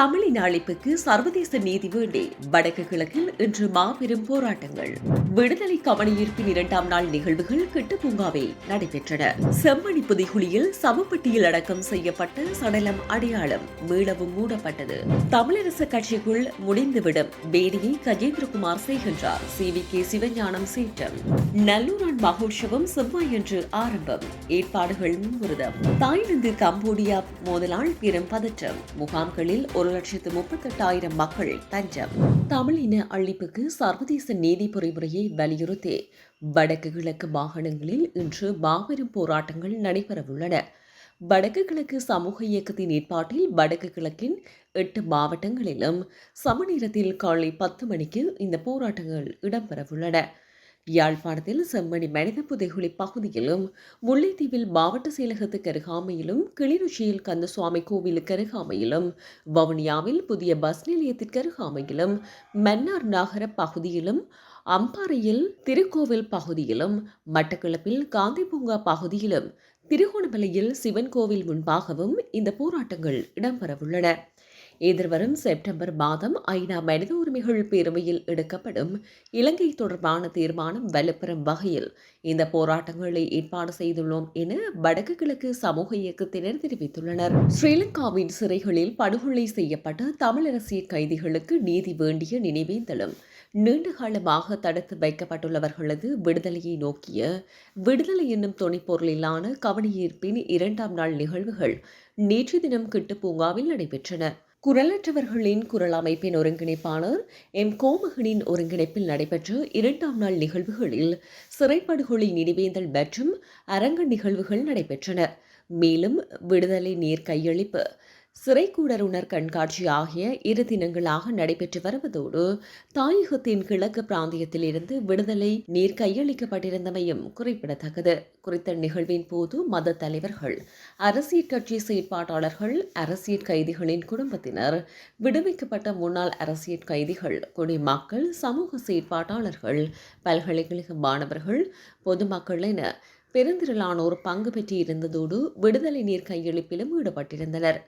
தமிழின் அழைப்புக்கு சர்வதேச நீதி வேண்டி. வடக்கு கிழக்கில் இன்று மாபெரும் போராட்டங்கள். விடுதலை கவனஈர்ப்பின் இரண்டாம் நாள் நிகழ்வுகள் கிட்டுப்பூங்காவில் நடைபெற்றன. செம்மணி புதைகுழியில் சமப்பட்டியில் அடக்கம் செய்யப்பட்ட சடலம் அடையாளம் மீளவும் மூடப்பட்டது. தமிழரசு கட்சிக்குள் முடிந்துவிடும் பேடியை கஜேந்திரகுமார் செய்கின்றார். சி. வி. கே. சிவஞானம் சீற்றம். நல்லூரான் மகோற்சவம் செவ்வாயன்று ஆரம்பம். ஏற்பாடுகள் மும்முருதம் தாய்லாந்து கம்போடியா மோதலால் பெரும் பதற்றம். முகாம்களில் ஒரு லட்சத்து முப்பத்தெட்டாயிரம் மக்கள் தஞ்சம். தமிழின அழிப்புக்கு சர்வதேச நீதி பொறிமுறையை வலியுறுத்தி வடக்கு கிழக்கு மாகாணங்களில் இன்று மாபெரும் போராட்டங்கள் நடைபெறவுள்ளன. வடக்கு கிழக்கு சமூக இயக்கத்தின் ஏற்பாட்டில் வடக்கு கிழக்கின் எட்டு மாவட்டங்களிலும் சமநேரத்தில் காலை பத்து மணிக்கு இந்த போராட்டங்கள் இடம்பெறவுள்ளன. யாழ்ப்பாணத்தில் செம்மணி மனித புதைகுழி பகுதியிலும் முல்லைத்தீவில் மாவட்ட செயலகத்துக்கு அருகாமையிலும் கிளிநொச்சியில் கந்தசுவாமி கோவிலுக்கு அருகாமையிலும் வவுனியாவில் புதிய பஸ் நிலையத்திற்கு அருகாமையிலும் மன்னார் நகர பகுதியிலும் அம்பாறையில் திருக்கோவில் பகுதியிலும் மட்டக்களப்பில் காந்தி பூங்கா பகுதியிலும் திருகோணமலையில் சிவன் கோவில் முன்பாகவும் இந்த போராட்டங்கள் இடம்பெறவுள்ளன. எதிர்வரும் செப்டம்பர் மாதம் ஐநா மனித உரிமைகள் பேரவையில் எடுக்கப்படும் இலங்கை தொடர்பான தீர்மானம் வலுப்பெறும் வகையில் இந்த போராட்டங்களை ஏற்பாடு செய்துள்ளோம் என வடக்கு கிழக்கு சமூக இயக்கத்தினர் தெரிவித்துள்ளனர். ஸ்ரீலங்காவின் சிறைகளில் படுகொலை செய்யப்பட்ட தமிழரசியல் கைதிகளுக்கு நீதி வேண்டிய நினைவேந்தலும் நீண்ட காலமாக தடுத்து வைக்கப்பட்டுள்ளவர்களது விடுதலையை நோக்கிய விடுதலை என்னும் துணைப்பொருளிலான கவனியீர்ப்பின் இரண்டாம் நாள் நிகழ்வுகள் நேற்று தினம் கிட்டு பூங்காவில் நடைபெற்றன. குரலற்றவர்களின் குரல் அமைப்பின் ஒருங்கிணைப்பாளர் எம் கோமகனின் ஒருங்கிணைப்பில் நடைபெற்ற இரண்டாம் நாள் நிகழ்வுகளில் சிறைப்படுகொலை நினைவேந்தல் மற்றும் அரங்க நிகழ்வுகள் நடைபெற்றன. மேலும் விடுதலை நீர் கையளிப்பு சிறைக்கூடருணர் கண்காட்சி ஆகிய இரு தினங்களாக நடைபெற்று வருவதோடு தாயகத்தின் கிழக்கு பிராந்தியத்தில் இருந்து விடுதலை நீர் கையளிக்கப்பட்டிருந்தமையும் குறிப்பிடத்தக்கது. குறித்த நிகழ்வின் போது மத தலைவர்கள் அரசியல் கட்சி செயற்பாட்டாளர்கள் அரசியல் கைதிகளின் குடும்பத்தினர் விடுவிக்கப்பட்ட முன்னாள் அரசியல் கைதிகள் குடிமக்கள் சமூக செயற்பாட்டாளர்கள் பல்கலைக்கழக மாணவர்கள் பொதுமக்கள் என பெருந்திரளானோர் பங்கு பெற்றிருந்ததோடு விடுதலை நீர் கையளிப்பிலும் ஈடுபட்டிருந்தனர்.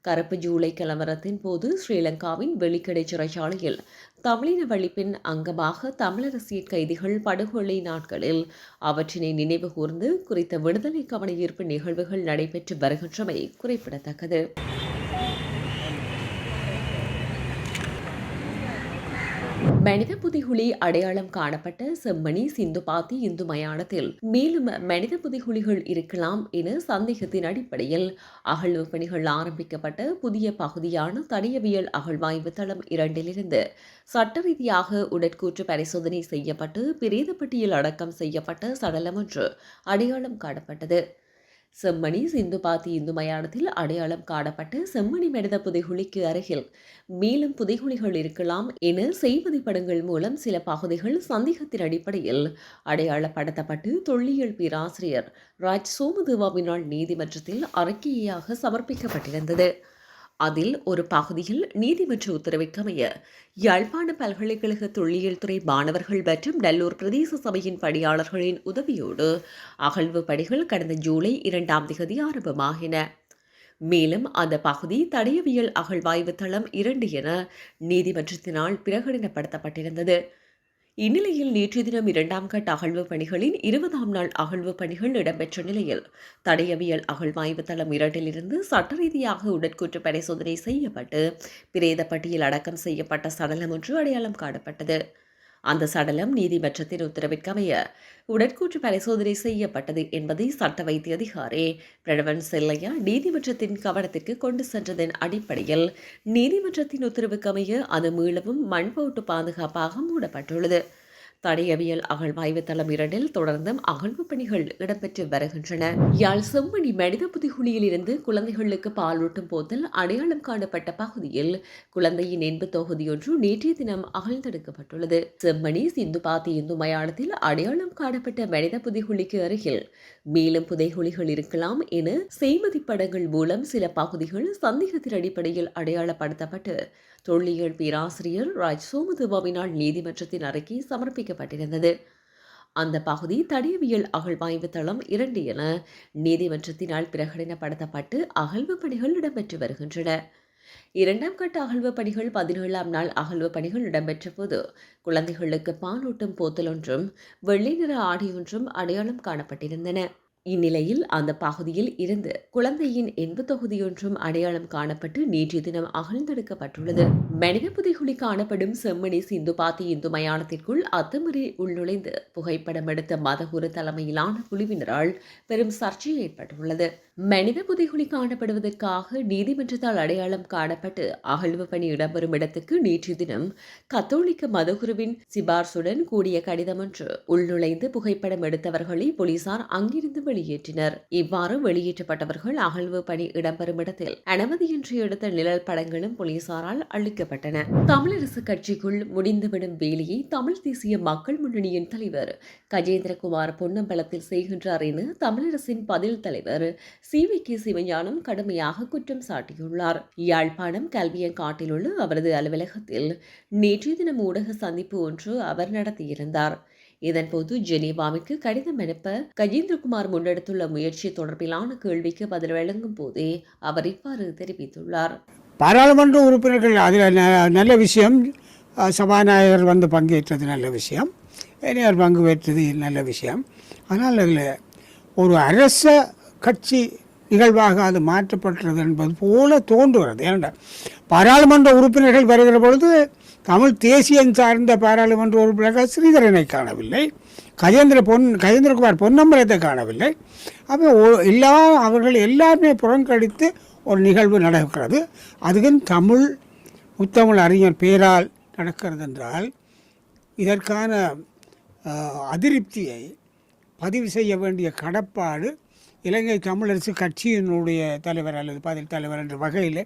கருப்பு ஜூலை கலவரத்தின் போது ஸ்ரீலங்காவின் வெளிக்கடை சிறைச்சாலையில் தமிழின வழிப்பின் அங்கமாக தமிழரசியல் கைதிகள் படுகொலை நாட்களில் அவற்றினை நினைவு கூர்ந்து குறித்த விடுதலை கவன ஈர்ப்பு நிகழ்வுகள் நடைபெற்று வருகின்றமை குறிப்பிடத்தக்கது. மனித புதிகுழி அடையாளம் காணப்பட்ட செம்மணி சிந்துபாத்தி இந்து மயானத்தில். மேலும் மனித புதிகுழிகள் இருக்கலாம் என சந்தேகத்தின் அடிப்படையில் அகழ்வு பணிகள் ஆரம்பிக்கப்பட்ட புதிய பகுதியான தடயவியல் அகழ்வாய்வு தளம் இரண்டிலிருந்து சட்ட ரீதியாக உடற்கூற்று பரிசோதனை செய்யப்பட்டு பிரேதப்பட்டியில் அடக்கம் செய்யப்பட்ட சடலம் ஒன்று அடையாளம் காணப்பட்டது. செம்மணி சிந்து பாத்தி இந்து மயானத்தில் அடையாளம் காணப்பட்ட செம்மணி மெடத புதைகுழிக்கு அருகில். மேலும் புதைகுழிகள் இருக்கலாம் என செய்வதி படங்கள் மூலம் சில பகுதிகள் சந்தேகத்தின் அடிப்படையில் அடையாளப்படுத்தப்பட்டு தொல்லியல் பேராசிரியர் ராஜ் சோமதேவாவினால் நீதிமன்றத்தில் அறிக்கையாக சமர்ப்பிக்கப்பட்டிருந்தது. அதில் ஒரு பகுதியில் நீதிமன்ற உத்தரவிற்கமைய யாழ்ப்பாண பல்கலைக்கழக தொல்லியல் துறை மாணவர்கள் மற்றும் நல்லூர் பிரதேச சபையின் பணியாளர்களின் உதவியோடு அகழ்வு பணிகள் கடந்த ஜூலை இரண்டாம் தேதி ஆரம்பமாகின. மேலும் அந்த பகுதி தடயவியல் அகழ்வாய்வு தளம் இரண்டு என நீதிமன்றத்தினால் பிரகடனப்படுத்தப்பட்டிருந்தது. இந்நிலையில் நேற்று தினம் இரண்டாம் கட்ட அகழ்வு பணிகளின் இருபதாம் நாள் அகழ்வு பணிகள் இடம்பெற்ற நிலையில் தடயவியல் அகழ்வாய்வு தளம் இரண்டிலிருந்து சட்ட ரீதியாக உடற்கூற்று பரிசோதனை செய்யப்பட்டு பிரேத பட்டியல் அடக்கம் செய்யப்பட்ட சடலம் ஒன்று அடையாளம் காணப்பட்டது. அந்த சடலம் நீதிமன்றத்தின் உத்தரவிற்கமைய உடற்கூற்று பரிசோதனை செய்யப்பட்டது என்பதை சட்ட வைத்திய அதிகாரி பிரணவன் செல்லையா நீதிமன்றத்தின் கவனத்திற்கு கொண்டு சென்றதன் அடிப்படையில் நீதிமன்றத்தின் உத்தரவுக்கமைய அது மீளவும் மண்போட்டு பாதுகாப்பாக மூடப்பட்டுள்ளது. தடயவியல் அகழ்வாய்வு தளம் இரண்டில் தொடர்ந்தும் அகழ்வு பணிகள் இடம்பெற்று வருகின்றன. யாழ் செம்மணி மனித புதிகுழியில் இருந்து குழந்தைகளுக்கு பாலூட்டும் போதில் அடையாளம் காணப்பட்ட பகுதியில் குழந்தையின் என்பு தொகுதியொன்று நேற்றைய தினம் அகழ்ந்தெடுக்கப்பட்டுள்ளது. செம்மணி சிந்து பாத்தி இந்து மயானத்தில் அடையாளம் காணப்பட்ட மனித புதிகுழிக்கு அருகில் மேலும் புதைகுழிகள் இருக்கலாம் என செய்மதி படங்கள் மூலம் சில பகுதிகள் சந்தேகத்தின் அடிப்படையில் அடையாளப்படுத்தப்பட்டு தொல்லியல் பேராசிரியர் ராஜ் சோமதுபாவினால் நீதிமன்றத்தின் அறிக்கை சமர்ப்பிக்கப்பட்டிருந்தது. அந்த பகுதி தடயவியல் அகழ்வாய்வு தளம் இரண்டு என நீதிமன்றத்தினால் பிரகடனப்படுத்தப்பட்டு அகழ்வு பணிகள் இடம்பெற்று வருகின்றன. இரண்டாம் கட்ட அகழ்வு பணிகள் பதினேழாம் நாள் அகழ்வு பணிகள் இடம்பெற்ற போது குழந்தைகளுக்கு பாலூட்டும் போத்தல் ஒன்றும் வெள்ளை நிற ஆடை ஒன்றும் அடையாளம் காணப்பட்டிருந்தன. இந்நிலையில் அந்த பகுதியில் இருந்து குழந்தையின் எண்பு தொகுதியொன்றும் அடையாளம் காணப்பட்டு நேற்றைய தினம் அகழ்ந்தெடுக்கப்பட்டுள்ளது. மனித புதைகுழி காணப்படும் செம்மணி சிந்து பாத்தி இந்து மயானத்திற்குள் அத்துமீறி உள்நுழைந்து புகைப்படம் எடுத்த மதகுரு தலைமையிலான குழுவினரால் பெரும் சர்ச்சை ஏற்பட்டுள்ளது. மனித புதைகுழி காணப்படுவதற்காக நீதிமன்றத்தால் அடையாளம் காணப்பட்டு அகழ்வு பணி இடம்பெறும் இடத்துக்கு நேற்று தினம் கத்தோலிக்க மதகுருவின் சிபார்சுடன் கூடிய கடிதம் ஒன்று உள்நுழைந்து புகைப்படம் எடுத்தவர்களை போலீசார் அங்கிருந்து வெளியேற்றினர். இவ்வாறு வெளியேற்றப்பட்டவர்கள் அகழ்வு பணி இடம்பெறும் இடத்தில் அனுமதியின்றி எடுத்த நிழல் படங்களும் போலீசாரால் அளிக்கப்பட்டன தமிழரசு கட்சிக்குள் முடிந்துவிடும் வேலையை தமிழ் தேசிய மக்கள் முன்னணியின் தலைவர் கஜேந்திரகுமார் பொன்னம்பலத்தில் செய்கின்றார் என தமிழரசின் பதில் தலைவர் சி வி கே சிவஞானம் கடுமையாக குற்றம் சாட்டியுள்ளார். யாழ்ப்பாணம் கல்வியங்காட்டில் உள்ள அவரது அலுவலகத்தில் நேற்றைய தினம் ஊடக சந்திப்பு ஒன்று அவர் நடத்தியிருந்தார். இதன்போது ஜெனீவாவிற்கு கடிதம் அனுப்ப கஜேந்திரகுமார் முன்னெடுத்துள்ள முயற்சி தொடர்பிலான கேள்விக்கு பதில் வழங்கும் போதே அவர் இவ்வாறு தெரிவித்துள்ளார். பாராளுமன்ற உறுப்பினர்கள் அதில் நல்ல விஷயம் சபாநாயகர் வந்து பங்கேற்றது நல்ல விஷயம் இனியார் பங்கு பெற்றது நல்ல விஷயம். ஆனால் அதில் ஒரு அரச கட்சி நிகழ்வாக அது மாற்றப்பட்டது என்பது போல தோன்றுகிறது. ஏனென்றால் பாராளுமன்ற உறுப்பினர்கள் வருகிற பொழுது தமிழ் தேசியம் சார்ந்த பாராளுமன்ற உறுப்பினர்கள் ஸ்ரீதரனை காணவில்லை. கஜேந்திர பொன் கஜேந்திரகுமார் பொன்னம்பலத்தை காணவில்லை. அப்போ எல்லாம் எல்லா அவர்கள் எல்லாருமே புறங்கடித்து ஒரு நிகழ்வு நடக்கிறது. அதுவும் தமிழ் முத்தமிழ் அறிஞர் பேரால் நடக்கிறது என்றால் இதற்கான அதிருப்தியை பதிவு செய்ய வேண்டிய கடப்பாடு இலங்கை தமிழரசு கட்சியினுடைய தலைவர் அல்லது பதில் தலைவர் என்ற வகையில்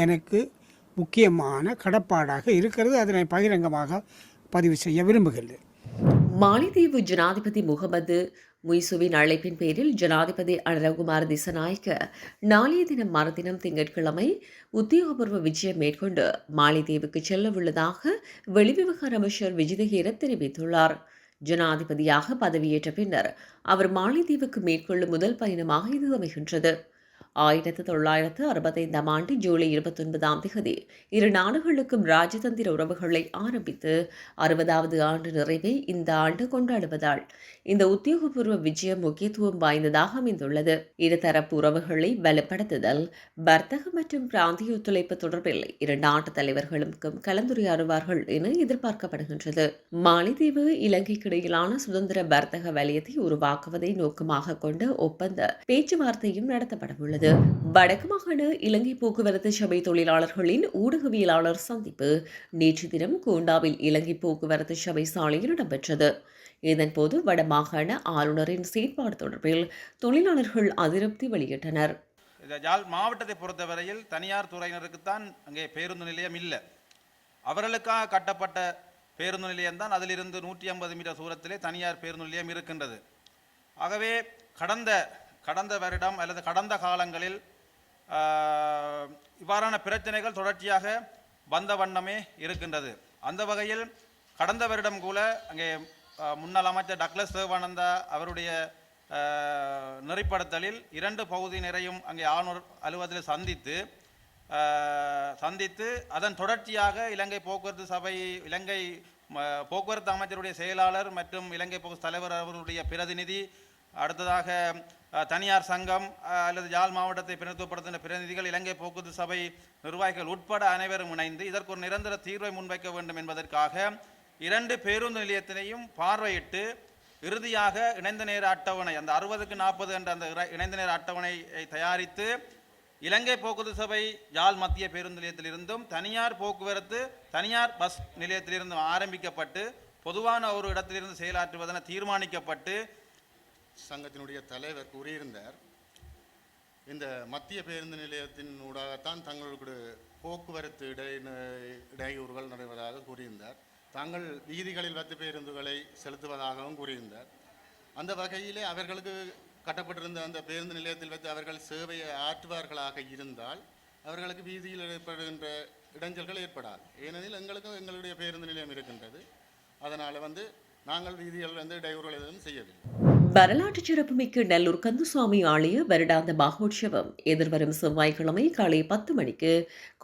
எனக்கு முக்கியமான கடப்பாடாக இருக்கிறது. அதனை பகிரங்கமாக பதிவு செய்ய விரும்புகின்றேன். மாலைதீவு ஜனாதிபதி முகமது முய்சுவின் அழைப்பின் பேரில் ஜனாதிபதி அனுரகுமார் திசநாயக்க நாளைய தினம் மறுதினம் திங்கட்கிழமை உத்தியோகபூர்வ விஜயம் மேற்கொண்டு மாலைதீவுக்கு செல்லவுள்ளதாக வெளிவிவகார அமைச்சர் விஜிதஹீர தெரிவித்துள்ளார். ஜனாதிபதியாக பதவியேற்ற பின்னர் அவர் மாலைதீவுக்கு மேற்கொள்ளும் முதல் பயணமாக இது அமைகின்றது. ஆயிரத்து தொள்ளாயிரத்து அறுபத்தைந்தாம் ஆண்டு ஜூலை இருபத்தொன்பதாம் தேதி இரு நாடுகளுக்கும் ராஜதந்திர உறவுகளை ஆரம்பித்து அறுபதாவது ஆண்டு நிறைவை இந்த ஆண்டு கொண்டாடுவதால் இந்த உத்தியோகபூர்வ விஜயம் முக்கியத்துவம் வாய்ந்ததாக அமைந்துள்ளது. இருதரப்பு உறவுகளை பலப்படுத்துதல் வர்த்தக மற்றும் பிராந்திய ஒத்துழைப்பு தொடர்பில் இரண்டு நாட்டு தலைவர்களுக்கும் கலந்துரையாடுவார்கள் என எதிர்பார்க்கப்படுகின்றது. மாலைதீவு இலங்கைக்கு இடையிலான சுதந்திர வர்த்தக வலயத்தை உருவாக்குவதை நோக்கமாக கொண்டு ஒப்பந்த பேச்சுவார்த்தையும் நடத்தப்படவுள்ளது. வடக்கு மாகாண இலங்கை போக்குவரத்து சபை தொழிலாளர்களின் ஊடகவியலாளர் சந்திப்பு நேற்று தினம் கோண்டாவில் இலங்கை போக்குவரத்து சபை சாலையில் இடம்பெற்றது. இதன்போது வடமாகாண ஆளுநரின் செயற்பாடு தொடர்பில் தொழிலாளர்கள் அதிருப்தி வெளியிட்டனர். இந்த யாழ் மாவட்டத்தை பொறுத்தவரையில் தனியார் துறையினருக்குத்தான் அங்கே பேருந்து நிலையம் இல்லை. அவர்களுக்காக கட்டப்பட்ட பேருந்து நிலையம்தான் அதிலிருந்து நூற்றி ஐம்பது மீட்டர் தூரத்திலே தனியார் பேருந்து நிலையம் இருக்கின்றது. ஆகவே கடந்த கடந்த வருடம் அல்லது கடந்த காலங்களில் இவ்வாறான பிரச்சனைகள் தொடர்ச்சியாக வந்த வண்ணமே இருக்கின்றது. அந்த வகையில் கடந்த வருடம் கூட அங்கே முன்னாள் அமைச்சர் டக்ளஸ் தேவானந்தா அவருடைய நெறிப்படுத்தலில் இரண்டு பகுதியினரையும் அங்கே ஆளுநர் அலுவலகத்தில் சந்தித்து சந்தித்து அதன் தொடர்ச்சியாக இலங்கை போக்குவரத்து சபை இலங்கை ம- போக்குவரத்து அமைச்சருடைய செயலாளர் மற்றும் இலங்கை போக்கு தலைவர் அவர்களுடைய பிரதிநிதி அடுத்ததாக தனியார் சங்கம் அல்லது யாழ் மாவட்டத்தை பிரதிநிதித்துவப்படுத்துகின்ற பிரதிநிதிகள் இலங்கை போக்குவரத்து சபை நிர்வாகிகள் உட்பட அனைவரும் இணைந்து இதற்கு ஒரு நிரந்தர தீர்வை முன்வைக்க வேண்டும் என்பதற்காக இரண்டு பேருந்து நிலையத்தினையும் பார்வையிட்டு இறுதியாக இணைந்த நேர அட்டவணை அந்த அறுபதுக்கு நாற்பது என்ற அந்த இர- இணைந்த நேர அட்டவணையை தயாரித்து இலங்கை போக்குவரத்து சபை யாழ் மத்திய பேருந்து நிலையத்திலிருந்தும் தனியார் போக்குவரத்து தனியார் பஸ் நிலையத்திலிருந்தும் ஆரம்பிக்கப்பட்டு பொதுவான ஒரு இடத்திலிருந்து செயலாற்றுவதென தீர்மானிக்கப்பட்டு சங்கத்தினுடைய தலைவர் கூறியிருந்தார். இந்த மத்திய பேருந்து நிலையத்தின் ஊடாகத்தான் தங்களுக்கு போக்குவரத்து இடை இடையூறுகள் நடைபெறுவதாக கூறியிருந்தார். தாங்கள் வீதிகளில் வத்து பேருந்துகளை செலுத்துவதாகவும் கூறியிருந்தார். அந்த வகையிலே அவர்களுக்கு கட்டப்பட்டிருந்த அந்த பேருந்து நிலையத்தில் வைத்து அவர்கள் சேவையை ஆற்றுவார்களாக இருந்தால் அவர்களுக்கு வீதியில் ஏற்படுகின்ற இடைஞ்சல்கள் ஏற்படாது. ஏனெனில் எங்களுக்கும் எங்களுடைய பேருந்து நிலையம் இருக்கின்றது. அதனால் வந்து நாங்கள் வீதிகள் வந்து இடையூறுகள் எதுவும் செய்யவில்லை. வரலாற்று சிறப்புமிக்க நல்லூர் கந்தசுவாமி ஆலய வருடாந்த மகோற்சவம் எதிர்வரும் செவ்வாய்க்கிழமை காலை பத்து மணிக்கு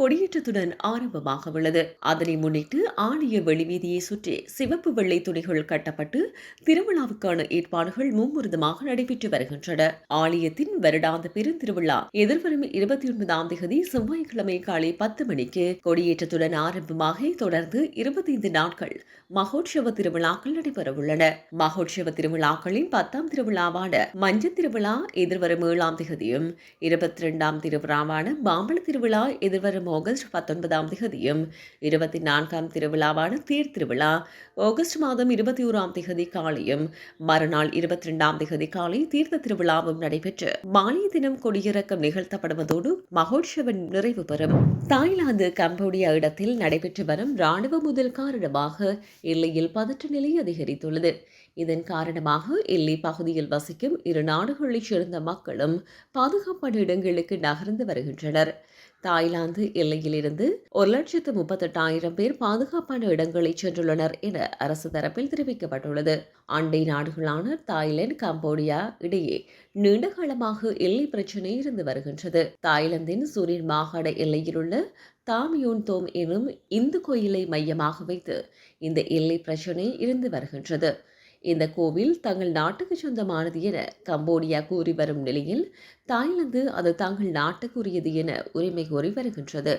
கொடியேற்றத்துடன் ஆரம்பமாக உள்ளது அதனை முன்னிட்டு ஆலய வெளிவீதியை சுற்றி சிவப்பு வெள்ளை துணிகள் கட்டப்பட்டு திருவிழாவுக்கான ஏற்பாடுகள் மும்முருதமாக நடைபெற்று வருகின்றன. ஆலயத்தின் வருடாந்த பெருந்திருவிழா எதிர்வரும் இருபத்தி ஒன்பதாம் தேதி செவ்வாய்க்கிழமை காலை பத்து மணிக்கு கொடியேற்றத்துடன் ஆரம்பமாக தொடர்ந்து இருபத்தைந்து நாட்கள் மகோற்சவ திருவிழாக்கள் நடைபெறவுள்ளன. மகோற்சவ திருவிழாக்களின் பத்தாம் பத்தாம் திருவிழாவான மஞ்ச திருவிழா எதிர்வரும் ஏழாம் திகதியும் இருபத்தி ரெண்டாம் திருவிழாவான மாம்பழ திருவிழா எதிர்வரும் ஆகஸ்ட் பத்தொன்பதாம் திகதியும் இருபத்தி நான்காம் திருவிழாவான தேர் திருவிழா ஆகஸ்ட் மாதம் இருபத்தி ஓராம் திகதி காலையும் மறுநாள் இருபத்தி ரெண்டாம் திகதி காலை தீர்த்த திருவிழாவும் நடைபெற்று மாலை தினம் கொடியிறக்கம் நிகழ்த்தப்படுவதோடு மகோற்சவ நிறைவு பெறும். தாய்லாந்து கம்போடியா இடத்தில் நடைபெற்று வரும் ராணுவ முதல் காரணமாக எல்லையில் பதற்ற நிலை அதிகரித்துள்ளது. இதன் காரணமாக எல்லை பகுதியில் வசிக்கும் இரு நாடுகளைச் சேர்ந்த மக்களும் பாதுகாப்பான இடங்களுக்கு நகர்ந்து வருகின்றனர். தாய்லாந்து எல்லையிலிருந்து ஒரு லட்சத்து முப்பத்தெட்டாயிரம் பேர் பாதுகாப்பான இடங்களில் சென்றுள்ளனர் என அரசு தரப்பில் தெரிவிக்கப்பட்டுள்ளது. அண்டை நாடுகளான தாய்லாந்து கம்போடியா இடையே நீண்டகாலமாக எல்லை பிரச்சினை இருந்து வருகின்றது. தாய்லாந்தின் சூரியன் மாகாண எல்லையிலுள்ள தாமியோன் தோம் எனும் இந்து கோயிலை மையமாக வைத்து இந்த எல்லை பிரச்சினை இருந்து வருகின்றது. இந்த கோவில் தங்கள் நாட்டுக்கு சொந்தமானது என கம்போடியா கூறி வரும் நிலையில் தாய்லாந்து அது தங்கள் நாட்டுக்குரியது என உரிமை கோரி வருகின்றது.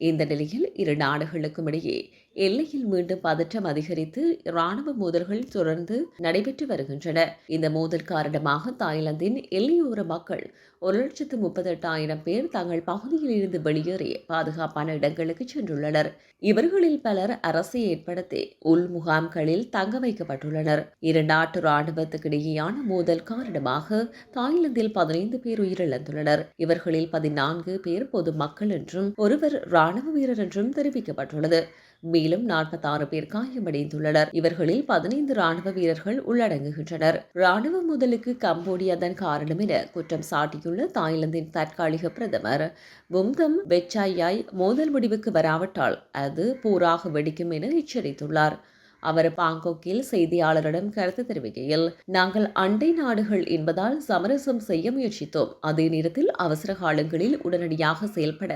இந்த நிலையில் இரு நாடுகளுக்கும் இடையே எல்லையில் மீண்டும் பதற்றம் அதிகரித்து ராணுவ மோதல்கள் தொடர்ந்து நடைபெற்று வருகின்றன. இந்த மோதல் காரணமாக தாய்லாந்தின் எல்லையோர மக்கள் ஒரு லட்சத்து முப்பத்தெட்டாயிரம் பேர் தங்கள் பகுதியில் இருந்து வெளியேறி பாதுகாப்பான இடங்களுக்கு சென்றுள்ளனர். இவர்களில் பலர் அரசை ஏற்படுத்தி உள் முகாம்களில் தங்க வைக்கப்பட்டுள்ளனர். இரு நாட்டு ராணுவத்துக்கு இடையேயான மோதல் காரணமாக தாய்லாந்தில் பதினைந்து பேர் உயிரிழந்துள்ளனர். இவர்களில் பதினான்கு பேர் பொது மக்கள் என்றும் ஒருவர் ராணுவ வீரர் என்றும் தெரிவிக்கப்பட்டுள்ளது. மேலும் நாற்பத்தாறு பேர் காயமடைந்துள்ளனர். இவர்களில் பதினைந்து ராணுவ வீரர்கள் உள்ளடங்குகின்றனர். ராணுவ முதலுக்கு கம்போடியா தான் காரணம் என குற்றம் சாட்டியுள்ள தாய்லாந்தின் தற்காலிக பிரதமர் பும்தம் வெச்சாயாய் மோதல் முடிவுக்கு வராவிட்டால் அது போராக வெடிக்கும் என எச்சரித்துள்ளார். அவர் பாங்காக்கில் செய்தியாளரிடம் கருத்து தெரிவிக்கையில் நாங்கள் அண்டை நாடுகள் என்பதால் சமரசம் செய்ய முயற்சித்தோம். அதே நேரத்தில் அவசர காலங்களில் உடனடியாக செயல்பட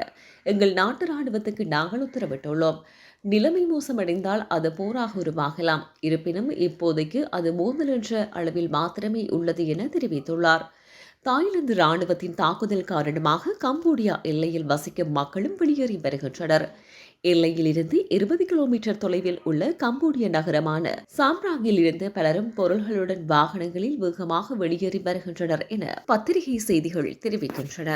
எங்கள் நாட்டு ராணுவத்துக்கு நாங்கள் உத்தரவிட்டுள்ளோம். நிலைமை மோசமடைந்தால் அது போராக உருவாகலாம். இருப்பினும் இப்போதைக்கு அது மோதல் என்ற அளவில் மாத்திரமே உள்ளது என தெரிவித்துள்ளார். தாய்லாந்து ராணுவத்தின் தாக்குதல் காரணமாக கம்போடியா எல்லையில் வசிக்கும் மக்களும் வெளியேறி வருகின்றனர். எல்லையிலிருந்து இருபது கிலோமீட்டர் தொலைவில் உள்ள கம்போடிய நகரமான சாம்ராங்கில் இருந்து பலரும் பொருள்களுடன் வாகனங்களில் வேகமாக வெளியேறி வருகின்றனர் என பத்திரிகை செய்திகள் தெரிவிக்கின்றன.